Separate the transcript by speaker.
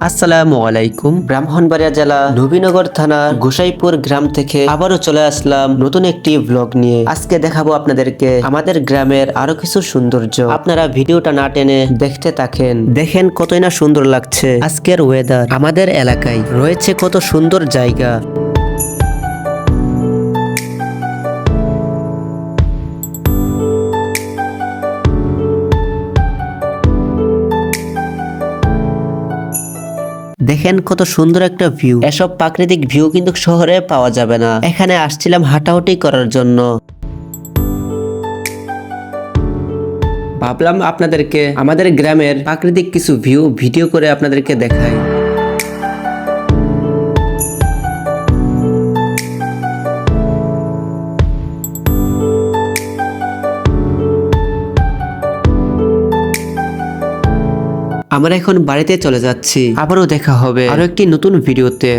Speaker 1: আসসালামু আলাইকুম। ব্রাহ্মণবাড়িয়া জেলা নবীনগর থানার গোসাইপুর গ্রাম থেকে আবারও চলে আসলাম নতুন একটি ব্লগ নিয়ে। আজকে দেখাবো আপনাদেরকে আমাদের গ্রামের আরও কিছু সৌন্দর্য। আপনারা ভিডিওটা না টেনে দেখতে থাকেন। দেখেন কতই না সুন্দর লাগছে। আজকের ওয়েদার আমাদের এলাকায় রয়েছে কত সুন্দর জায়গা। দেখেন কত সুন্দর একটা ভিউ এসব প্রাকৃতিক ভিউ কিন্তু শহরে পাওয়া যাবে না। এখানে আসছিলাম হাঁটাহুটি করার জন্য। ভাবলাম আপনাদেরকে আমাদের গ্রামের প্রাকৃতিক কিছু ভিউ ভিডিও করে আপনাদেরকে দেখাই। আমরা এখন বাড়িতে চলে যাচ্ছি। আবারও দেখা হবে। আরও একটি নতুন ভিডিওতে।